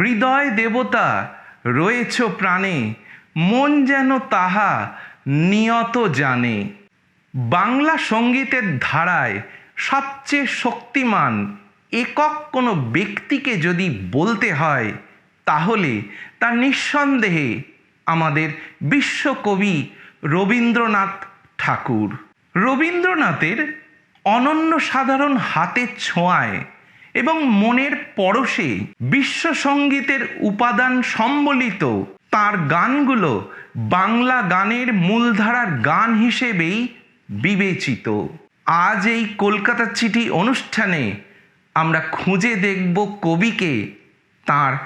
হৃদয় দেবতা রয়েছ প্রাণে, মন যেন তাহা নিয়ত জানে। বাংলা সঙ্গীতের ধারায় সবচেয়ে শক্তিমান একক কোনো ব্যক্তিকে যদি বলতে হয়, তাহলে তা নিঃসন্দেহে আমাদের বিশ্বকবি রবীন্দ্রনাথ ঠাকুর। রবীন্দ্রনাথের অনন্য সাধারণ হাতের ছোঁয়ায় এবং মনের পরশে বিশ্ব সঙ্গীতের উপাদান সম্বলিত তার গানগুলো বাংলা গানের মূলধারার গান হিসেবেই বিবেচিত। আজ এই কলকাতা চিঠি অনুষ্ঠানে আমরা খুঁজে দেখব কবিকে তার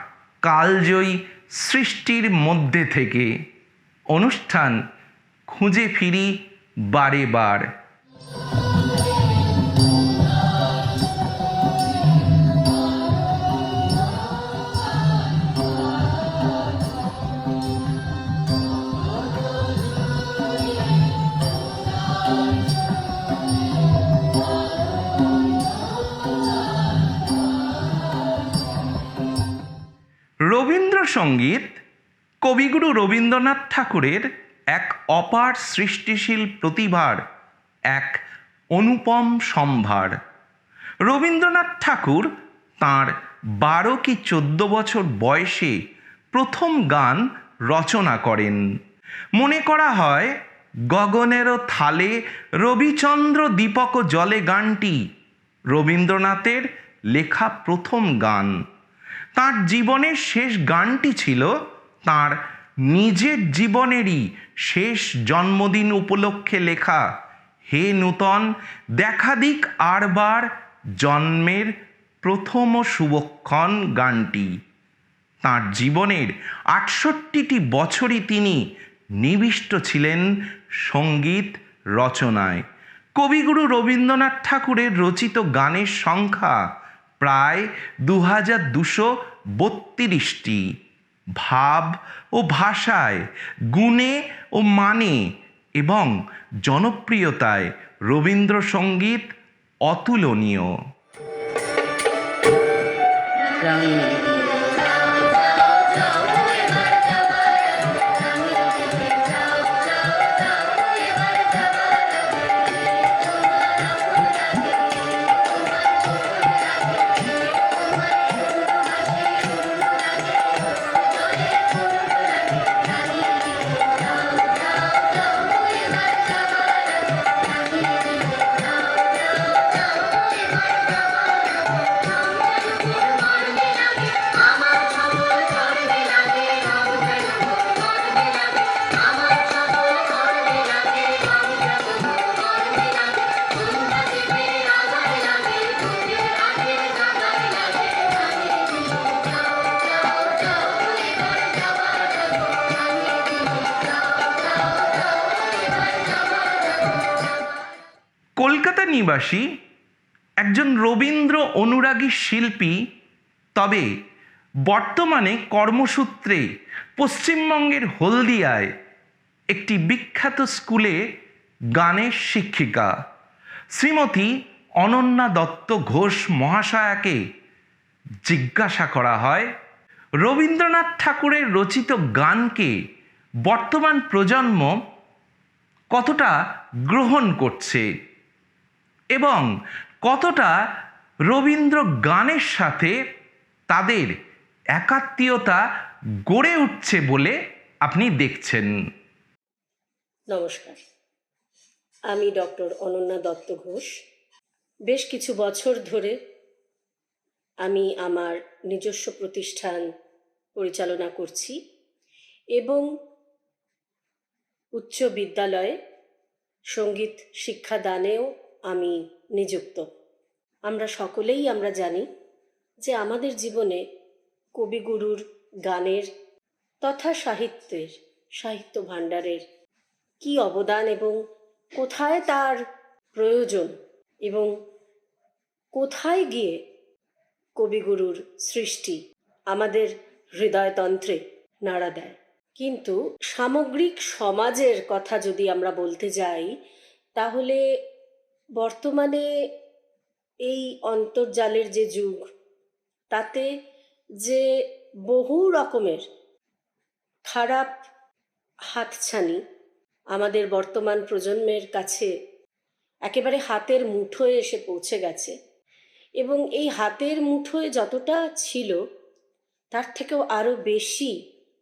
কালজয়ী সৃষ্টির মধ্যে থেকে। অনুষ্ঠান খুঁজে ফিরি বারে বার। রবীন্দ্রসঙ্গীত কবিগুরু রবীন্দ্রনাথ ঠাকুরের এক অপার সৃষ্টিশীল প্রতিভার এক অনুপম সম্ভার। রবীন্দ্রনাথ ঠাকুর তার বারো কি চোদ্দ বছর বয়সে প্রথম গান রচনা করেন। মনে করা হয়, গগনেরও থালে রবিচন্দ্র দীপক জলে গানটি রবীন্দ্রনাথের লেখা প্রথম গান। তার জীবনের শেষ গানটি ছিল তার নিজের জীবনেরই শেষ জন্মদিন উপলক্ষে লেখা, হে নূতন, দেখা দিক আরবার জন্মের প্রথম শুভক্ষণ গানটি। তাঁর জীবনের আটষট্টিটি বছরই তিনি নিবিষ্ট ছিলেন সংগীত রচনায়। কবিগুরু রবীন্দ্রনাথ ঠাকুরের রচিত গানের সংখ্যা প্রায় দু হাজার দুশো বত্রিশটি ভাব ও ভাষায়, গুণে ও মানে এবং জনপ্রিয়তায় রবীন্দ্রসঙ্গীত অতুলনীয়। নিবাসী একজন রবীন্দ্র অনুরাগী শিল্পী, তবে বর্তমানে কর্মসূত্রে পশ্চিমবঙ্গের হলদিয়ায় একটি বিখ্যাত স্কুলে গানের শিক্ষিকা শ্রীমতী অনন্যা দত্ত ঘোষ মহাশয়াকে জিজ্ঞাসা করা হয়, রবীন্দ্রনাথ ঠাকুরের রচিত গানকে বর্তমান প্রজন্ম কতটা গ্রহণ করছে? এবং কতটা রবীন্দ্র গানের সাথে তাদের একাত্মীয়তা গড়ে উঠছে বলে আপনি দেখছেন। নমস্কার। আমি ডক্টর অনন্যা দত্ত ঘোষ। বেশ কিছু বছর ধরে আমি আমার নিজস্ব প্রতিষ্ঠান পরিচালনা করছি এবং উচ্চ বিদ্যালয়ে সংগীত শিক্ষাদানেও আমি নিযুক্ত। আমরা সকলেই আমরা জানি যে আমাদের জীবনে কবিগুরুর গানের তথা সাহিত্যের, সাহিত্য ভাণ্ডারের কি অবদান এবং কোথায় তার প্রয়োজন এবং কোথায় গিয়ে কবিগুরুর সৃষ্টি আমাদের হৃদয়তন্ত্রে নাড়া দেয়। কিন্তু সামগ্রিক সমাজের কথা যদি আমরা বলতে যাই, তাহলে বর্তমানে এই অন্তর্জালের যে যুগ, তাতে যে বহু রকমের খারাপ হাতছানি আমাদের বর্তমান প্রজন্মের কাছে একেবারে হাতের মুঠোয় এসে পৌঁছে গেছে এবং এই হাতের মুঠোয় যতটা ছিল, তার থেকেও আরও বেশি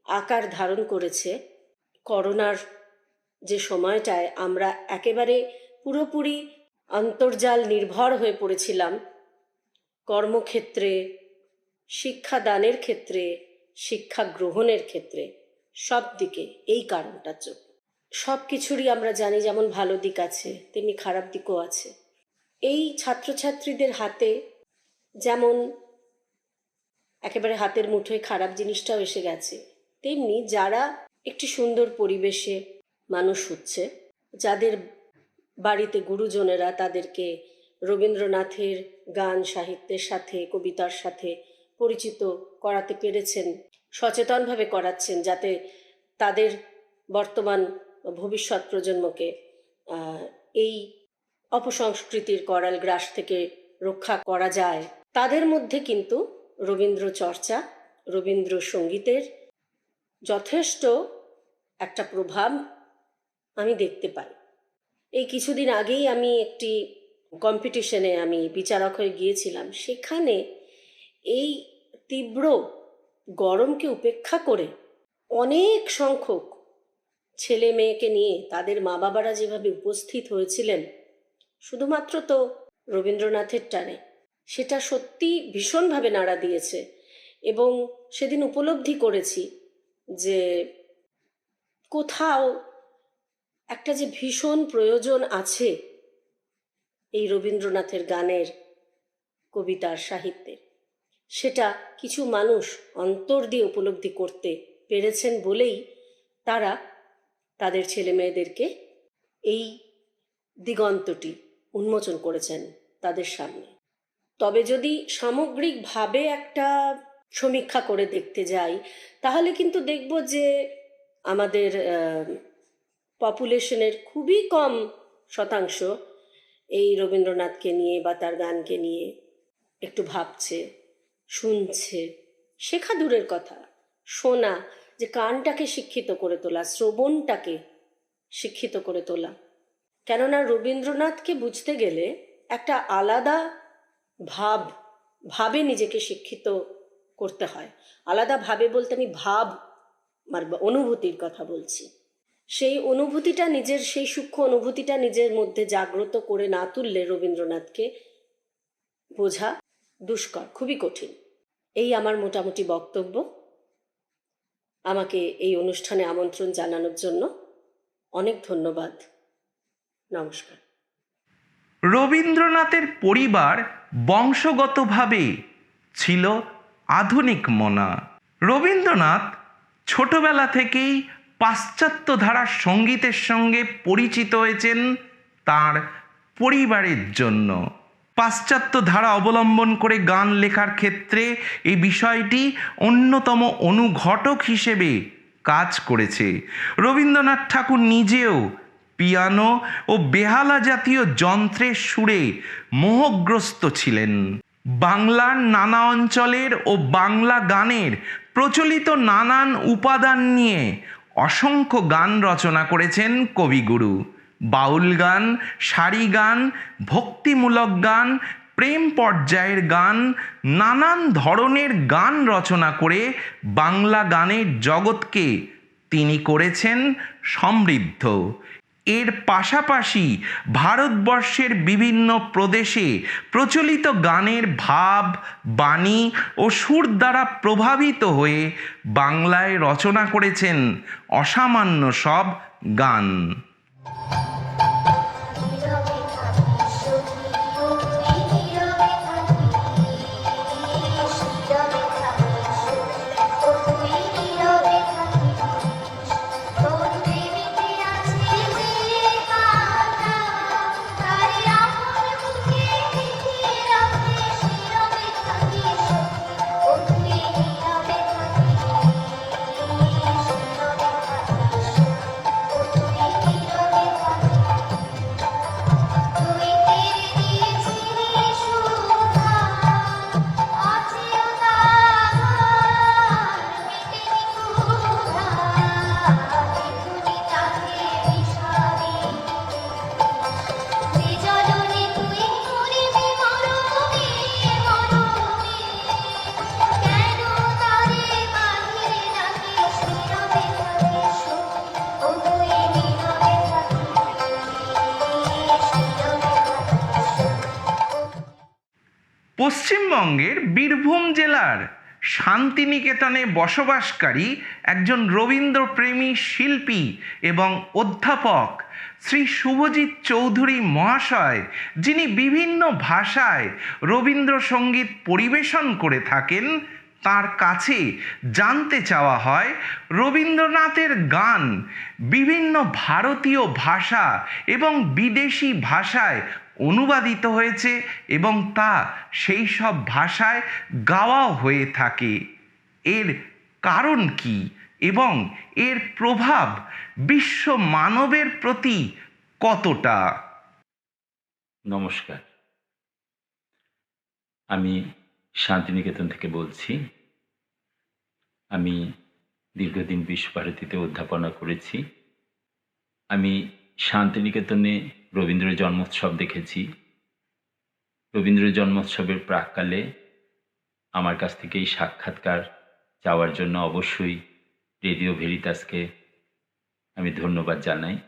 আকার ধারণ করেছে করোনার যে সময়টায় আমরা একেবারে পুরোপুরি অন্তর্জাল নির্ভর হয়ে পড়েছিলাম। কর্মক্ষেত্রে, শিক্ষাদানের ক্ষেত্রে, শিক্ষা গ্রহণের ক্ষেত্রে, সব দিকে এই কারণটার জন্য সব কিছুরই আমরা জানি যেমন ভালো দিক আছে, তেমনি খারাপ দিকও আছে। এই ছাত্রছাত্রীদের হাতে যেমন একেবারে হাতের মুঠোয় খারাপ জিনিসটাও এসে গেছে, তেমনি যারা একটি সুন্দর পরিবেশে মানুষ হচ্ছে, যাদের বাড়িতে গুরুজনেরা তাদেরকে রবীন্দ্রনাথের গান, সাহিত্যের সাথে, কবিতার সাথে পরিচিত করাতে পেরেছেন, সচেতনভাবে করাচ্ছেন যাতে তাদের বর্তমান ভবিষ্যৎ প্রজন্মকে এই অপসংস্কৃতির করাল গ্রাস থেকে রক্ষা করা যায়। তাদের মধ্যে কিন্তু রবীন্দ্র চর্চা, রবীন্দ্র সঙ্গীতের যথেষ্ট একটা প্রভাব আমি দেখতে পাই। এই কিছুদিন আগেই আমি একটি কম্পিটিশনে আমি বিচারক হয়ে গিয়েছিলাম। সেখানে এই তীব্র গরমকে উপেক্ষা করে অনেক সংখ্যক ছেলে মেয়েকে নিয়ে তাদের মা বাবারা যেভাবে উপস্থিত হয়েছিলেন, শুধুমাত্র তো রবীন্দ্রনাথের টানে, সেটা সত্যি ভীষণভাবে নাড়া দিয়েছে এবং সেদিন উপলব্ধি করেছি যে কোথাও একটা যে ভীষণ প্রয়োজন আছে এই রবীন্দ্রনাথের গানের কবিতার সাহিত্যের সেটা কিছু মানুষ অন্তর দিয়ে উপলব্ধি করতে পেরেছেন বলেই তারা তাদের ছেলে মেয়েদেরকে এই দিগন্তটি উন্মোচন করেছেন তাদের সামনে। তবে যদি সামগ্রিকভাবে একটা সমীক্ষা করে দেখতে যাই, তাহলে কিন্তু দেখব যে আমাদের পপুলেশনের খুবই কম শতাংশ এই রবীন্দ্রনাথকে নিয়ে বা তার গানকে নিয়ে একটু ভাবছে, শুনছে। শেখা দূরের কথা। শোনা যে কানটাকে শিক্ষিত করে তোলা, শ্রবণটাকে শিক্ষিত করে তোলা। কেননা রবীন্দ্রনাথকে বুঝতে গেলে একটা আলাদা ভাব, ভাবে নিজেকে শিক্ষিত করতে হয়। আলাদা ভাবে বলতে আমি ভাব আমার অনুভূতির কথা বলছি। সেই অনুভূতিটা নিজের, সেই সূক্ষ্ম অনুভূতিটা নিজের মধ্যে জাগ্রত করে না তুললে রবীন্দ্রনাথকে বোঝা দুষ্কর, খুবই কঠিন। এই আমার মোটামুটি বক্তব্য। আমাকে এই অনুষ্ঠানে আমন্ত্রণ জানানোর জন্য অনেক ধন্যবাদ। নমস্কার। রবীন্দ্রনাথের পরিবার বংশগতভাবে ছিল আধুনিক মনা। রবীন্দ্রনাথ ছোটবেলা থেকেই পাশ্চাত্য ধারার সঙ্গীতের সঙ্গে পরিচিত হয়েছেন তার পরিবারের জন্য। পাশ্চাত্য ধারা অবলম্বন করে গান লেখার ক্ষেত্রে এই বিষয়টি অন্যতম অনুঘটক হিসেবে কাজ করেছে। রবীন্দ্রনাথ ঠাকুর নিজেও পিয়ানো ও বেহালা জাতীয় যন্ত্রের সুরে মোহগ্রস্ত ছিলেন। বাংলার নানা অঞ্চলের ও বাংলা গানের প্রচলিত নানান উপাদান নিয়ে অসংখ্য গান রচনা করেছেন কবিগুরু। বাউল গান, সারি গান, ভক্তিমূলক গান, প্রেম পর্যায়ের গান, নানান ধরনের গান রচনা করে বাংলা গানের জগৎকে তিনি করেছেন সমৃদ্ধ। এর পাশাপাশি ভারতবর্ষের বিভিন্ন প্রদেশে প্রচলিত গানের ভাব, বাণী ও সুর দ্বারা প্রভাবিত হয়ে বাংলায় রচনা করেছেন অসামান্য সব গান। পশ্চিমবঙ্গের বীরভূম জেলার শান্তিনিকেতনে বসবাসকারী একজন রবীন্দ্রপ্রেমী শিল্পী এবং অধ্যাপক শ্রী শুভজিৎ চৌধুরী মহাশয়, যিনি বিভিন্ন ভাষায় রবীন্দ্রসঙ্গীত পরিবেশন করে থাকেন, তার কাছে জানতে চাওয়া হয় রবীন্দ্রনাথের গান বিভিন্ন ভারতীয় ভাষা এবং বিদেশি ভাষায় অনুবাদিত হয়েছে এবং তা সেই সব ভাষায় গাওয়া হয়ে থাকে। এর কারণ কি এবং এর প্রভাব বিশ্ব মানবের প্রতি কতটা? নমস্কার। আমি শান্তিনিকেতন থেকে বলছি। আমি দীর্ঘদিন বিশ্বভারতীতে অধ্যাপনা করেছি। আমি শান্তিনিকেতনে রবীন্দ্র জন্মোৎসব দেখেছি। রবীন্দ্র জন্মোৎসবের প্রাককালে আমার কাছ থেকে এই সাক্ষাৎকার চাওয়ার জন্য অবশ্যই রেডিও ভেরিতাসকে আমি ধন্যবাদ জানাই।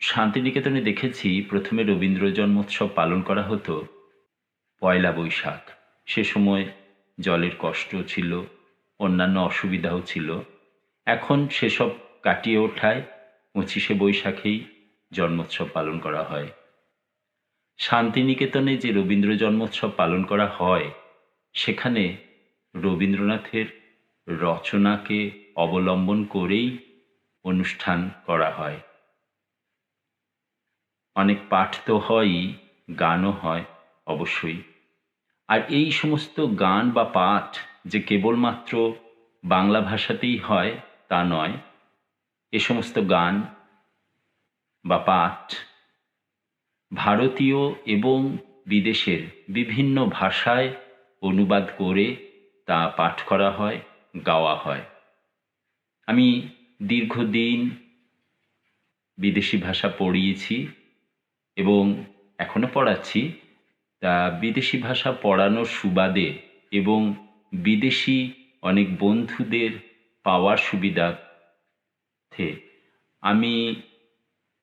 শান্তিনিকেতনে দেখেছি প্রথমে রবীন্দ্র জন্মোৎসব পালন করা হতো পয়লা বৈশাখ। সে সময় জলের কষ্ট ছিল, অন্যান্য অসুবিধাও ছিল। এখন সেসব কাটিয়ে ওঠায় পঁচিশে বৈশাখেই জন্মোৎসব পালন করা হয়। শান্তিনিকেতনে যে রবীন্দ্র জন্মোৎসব পালন করা হয়, সেখানে রবীন্দ্রনাথের রচনাকে অবলম্বন করেই অনুষ্ঠান করা হয়। অনেক পাঠ তো হয়ই, গানও হয় অবশ্যই। আর এই সমস্ত গান বা পাঠ যে কেবলমাত্র বাংলা ভাষাতেই হয় তা নয়, এ সমস্ত গান বা পাঠ। ভারতীয় এবং বিদেশের বিভিন্ন ভাষায় অনুবাদ করে তা পাঠ করা হয়, গাওয়া হয়। আমি দীর্ঘদিন বিদেশি ভাষা পড়িয়েছি এবং এখনও পড়াচ্ছি। তা বিদেশি ভাষা পড়ানোর সুবাদে এবং বিদেশি অনেক বন্ধুদের পাওয়ার সুবিধাতে আমি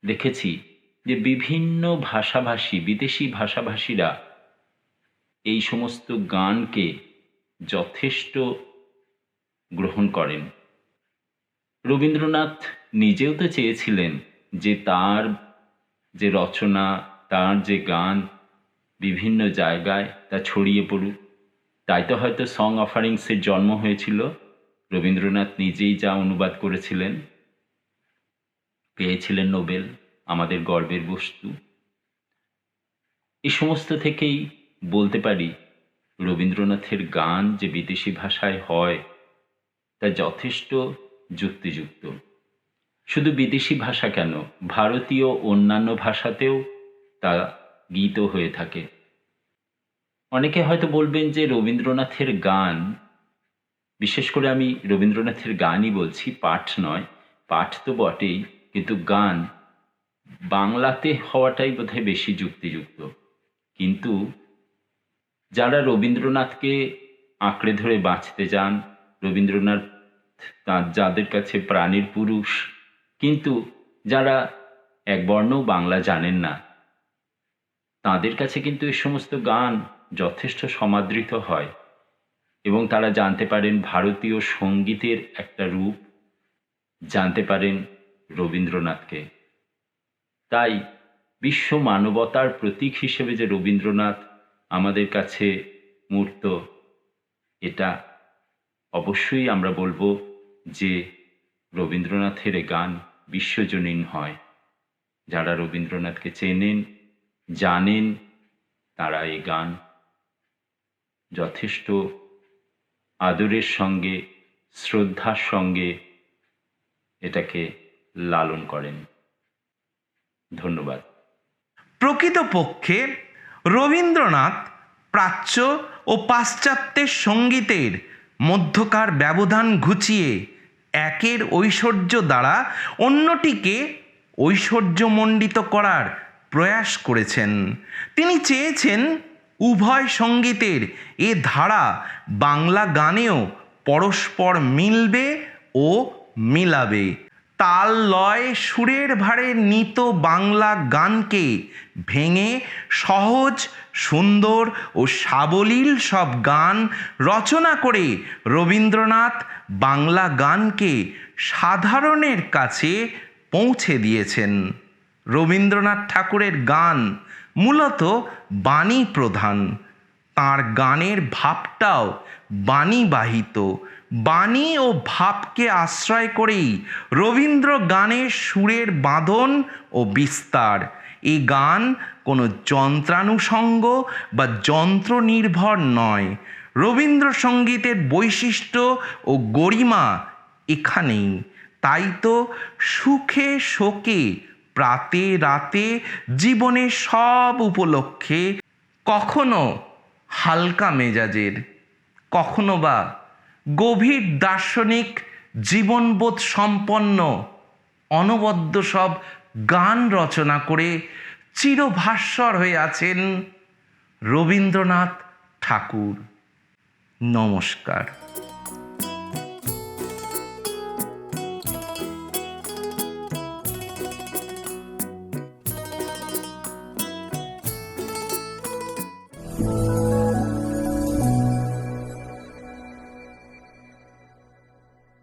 দেখেছি যে বিভিন্ন ভাষাভাষী, বিদেশি ভাষাভাষীরা এই সমস্ত গানকে যথেষ্ট গ্রহণ করেন। রবীন্দ্রনাথ নিজেও তো চেয়েছিলেন যে তার যে রচনা, তার যে গান বিভিন্ন জায়গায় তা ছড়িয়ে পড়ুক। তাই তো হয়তো সং অফারিংসের জন্ম হয়েছিল। রবীন্দ্রনাথ নিজেই যা অনুবাদ করেছিলেন। পেয়েছিলেন নোবেল, আমাদের গর্বের বস্তু। এই সমস্ত থেকেই বলতে পারি, রবীন্দ্রনাথের গান যে বিদেশি ভাষায় হয়, তা যথেষ্ট যুক্তিযুক্ত। শুধু বিদেশি ভাষা কেন, ভারতীয় অন্যান্য ভাষাতেও তা গীত হয়ে থাকে। অনেকে হয়তো বলবেন যে রবীন্দ্রনাথের গান, বিশেষ করে আমি রবীন্দ্রনাথের গানই বলছি, পাঠ নয়, পাঠ তো বটেই। কিন্তু গান বাংলাতে হওয়াটাই বোধহয় বেশি যুক্তিযুক্ত। কিন্তু যারা রবীন্দ্রনাথকে আঁকড়ে ধরে বাঁচতে যান, রবীন্দ্রনাথ তার যাদের কাছে প্রাণীর পুরুষ, কিন্তু যারা এক বর্ণও বাংলা জানেন না, তাদের কাছে কিন্তু এই সমস্ত গান যথেষ্ট সমাদৃত হয় এবং তারা জানতে পারেন ভারতীয় সঙ্গীতের একটা রূপ, জানতে পারেন রবীন্দ্রনাথকে। তাই বিশ্ব মানবতার প্রতীক হিসেবে যে রবীন্দ্রনাথ আমাদের কাছে মূর্ত, এটা অবশ্যই আমরা বলব যে রবীন্দ্রনাথের গান বিশ্বজনীন হয়। যারা রবীন্দ্রনাথকে চেনেন, জানেন, তারা এই গান যথেষ্ট আদরের সঙ্গে, শ্রদ্ধার সঙ্গে এটাকে লালন করেন। ধন্যবাদ। প্রকৃতপক্ষে রবীন্দ্রনাথ প্রাচ্য ও পাশ্চাত্যের সঙ্গীতের মধ্যকার ব্যবধান ঘুচিয়ে একের ঐশ্বর্য দ্বারা অন্যটিকে ঐশ্বর্যমণ্ডিত করার প্রয়াস করেছেন। তিনি চেয়েছেন উভয় সঙ্গীতের এ ধারা বাংলা গানেও পরস্পর মিলবে ও মিলাবে। তাল লয় সুরের ভারে নিত বাংলা গানকে ভেঙে সহজ, সুন্দর ও সাবলীল সব গান রচনা করে রবীন্দ্রনাথ বাংলা গানকে সাধারণের কাছে পৌঁছে দিয়েছেন। রবীন্দ্রনাথ ঠাকুরের গান মূলত বাণী প্রধান। তার গানের ভাবটাও বাণীবাহিত বাণী ও ভাবকে আশ্রয় করেই রবীন্দ্র গানের সুরের বাঁধন ও বিস্তার। এই গান কোনো যন্ত্রানুষঙ্গ বা যন্ত্র নির্ভর নয়। রবীন্দ্রসঙ্গীতের বৈশিষ্ট্য ও গরিমা এখানেই। তাই তো সুখে শোকে, প্রাতে রাতে জীবনের সব উপলক্ষে কখনো হালকা মেজাজের কখনো বা গভীর দার্শনিক জীবনবোধ সম্পন্ন অনবদ্য সব গান রচনা করে চিরভাস্বর হয়ে আছেন রবীন্দ্রনাথ ঠাকুর। নমস্কার।